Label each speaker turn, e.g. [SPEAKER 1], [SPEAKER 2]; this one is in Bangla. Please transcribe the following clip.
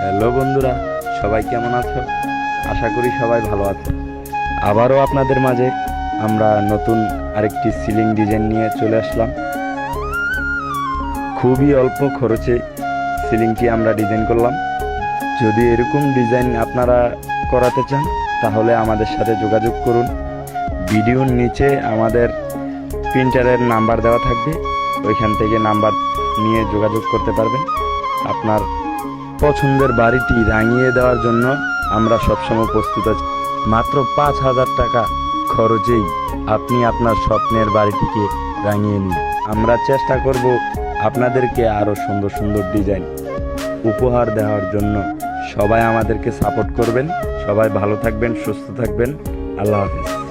[SPEAKER 1] হ্যালো বন্ধুরা, সবাই কেমন আছো? আশা করি সবাই ভালো আছে। আবারও আপনাদের মাঝে আমরা নতুন আরেকটি সিলিং ডিজাইন নিয়ে চলে আসলাম। খুবই অল্প খরচে সিলিংটি আমরা ডিজাইন করলাম। যদি এরকম ডিজাইন আপনারা করাতে চান, তাহলে আমাদের সাথে যোগাযোগ করুন। ভিডিওর নিচে আমাদের প্রিন্টারের নাম্বার দেওয়া থাকবে। ওইখান থেকে নাম্বার নিয়ে যোগাযোগ করতে পারবেন। আপনার পছন্দের বাড়িটি রাঙিয়ে দেওয়ার জন্য আমরা সবসময় প্রস্তুত আছি। মাত্র পাঁচ হাজার টাকা খরচেই আপনি আপনার স্বপ্নের বাড়িটিকে রাঙিয়ে নিন। আমরা চেষ্টা করব আপনাদেরকে আরও সুন্দর সুন্দর ডিজাইন উপহার দেওয়ার জন্য। সবাই আমাদেরকে সাপোর্ট করবেন। সবাই ভালো থাকবেন, সুস্থ থাকবেন। আল্লাহ হাফিজ।